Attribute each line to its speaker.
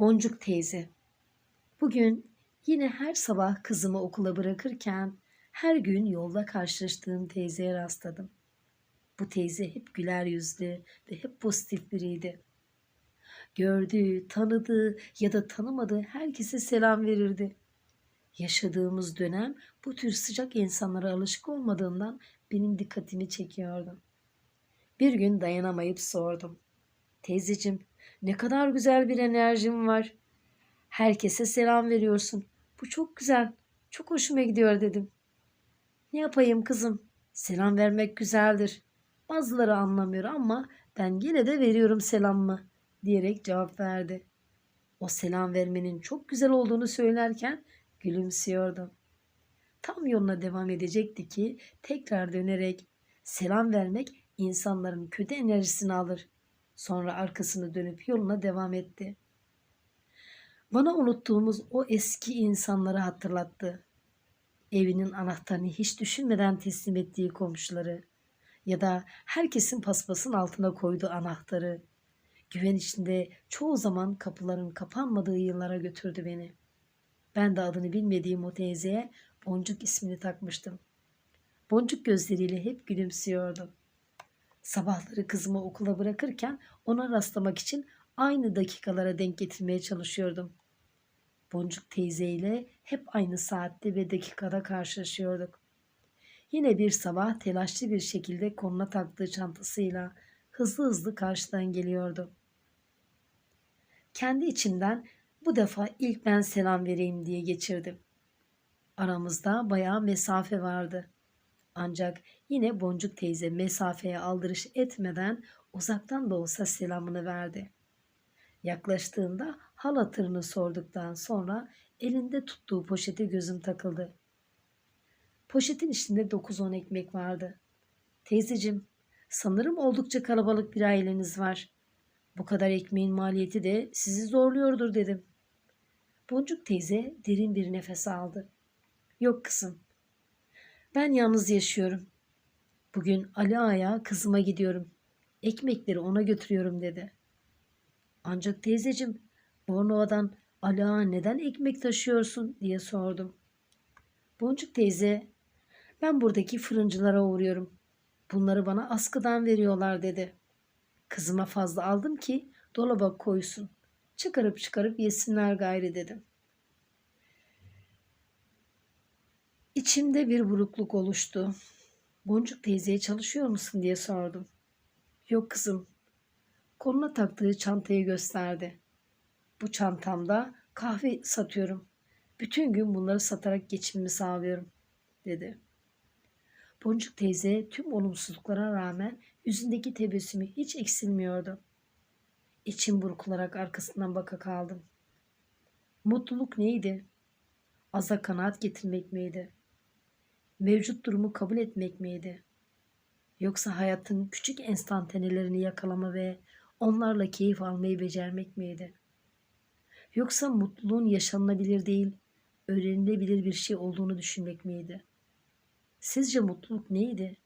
Speaker 1: Boncuk teyze. Bugün yine her sabah kızımı okula bırakırken her gün yolda karşılaştığım teyzeye rastladım. Bu teyze hep güler yüzlü ve hep pozitif biriydi. Gördüğü, tanıdığı ya da tanımadığı herkese selam verirdi. Yaşadığımız dönem bu tür sıcak insanlara alışık olmadığından benim dikkatimi çekiyordu. Bir gün dayanamayıp sordum. Teyzecim, ne kadar güzel bir enerjim var. Herkese selam veriyorsun. Bu çok güzel. Çok hoşuma gidiyor dedim. Ne yapayım kızım? Selam vermek güzeldir. Bazıları anlamıyor ama ben yine de veriyorum selamımı diyerek cevap verdi. O selam vermenin çok güzel olduğunu söylerken gülümsüyordu. Tam yoluna devam edecekti ki tekrar dönerek selam vermek insanların kötü enerjisini alır. Sonra arkasını dönüp yoluna devam etti. Bana unuttuğumuz o eski insanları hatırlattı. Evinin anahtarını hiç düşünmeden teslim ettiği komşuları ya da herkesin paspasın altına koyduğu anahtarı. Güven içinde çoğu zaman kapıların kapanmadığı yıllara götürdü beni. Ben de adını bilmediğim o teyzeye Boncuk ismini takmıştım. Boncuk gözleriyle hep gülümsüyordu. Sabahları kızımı okula bırakırken ona rastlamak için aynı dakikalara denk getirmeye çalışıyordum. Boncuk teyzeyle hep aynı saatte ve dakikada karşılaşıyorduk. Yine bir sabah telaşlı bir şekilde koluna taktığı çantasıyla hızlı hızlı karşıdan geliyordu. Kendi içimden bu defa ilk ben selam vereyim diye geçirdim. Aramızda bayağı mesafe vardı. Ancak yine Boncuk teyze mesafeye aldırış etmeden uzaktan da olsa selamını verdi. Yaklaştığında hal hatırını sorduktan sonra elinde tuttuğu poşete gözüm takıldı. Poşetin içinde 9-10 ekmek vardı. Teyzecim, sanırım oldukça kalabalık bir aileniz var. Bu kadar ekmeğin maliyeti de sizi zorluyordur dedim. Boncuk teyze derin bir nefes aldı. Yok kızım. Ben yalnız yaşıyorum. Bugün Ali Ağa'ya kızıma gidiyorum. Ekmekleri ona götürüyorum dedi. Ancak teyzecim Bornova'dan Ali Ağa neden ekmek taşıyorsun diye sordum. Boncuk teyze ben buradaki fırıncılara uğruyorum. Bunları bana askıdan veriyorlar dedi. Kızıma fazla aldım ki dolaba koysun. Çıkarıp çıkarıp yesinler gayri dedim. İçimde bir burukluk oluştu. Boncuk teyzeye çalışıyor musun diye sordum. Yok kızım. Koluna taktığı çantayı gösterdi. Bu çantamda kahve satıyorum. Bütün gün bunları satarak geçimimi sağlıyorum dedi. Boncuk teyze tüm olumsuzluklara rağmen yüzündeki tebessümü hiç eksilmiyordu. İçim burkularak arkasından baka kaldım. Mutluluk neydi? Aza kanaat getirmek miydi? Mevcut durumu kabul etmek miydi? Yoksa hayatın küçük enstantanelerini yakalama ve onlarla keyif almayı becermek miydi? Yoksa mutluluğun yaşanılabilir değil, öğrenilebilir bir şey olduğunu düşünmek miydi? Sizce mutluluk neydi?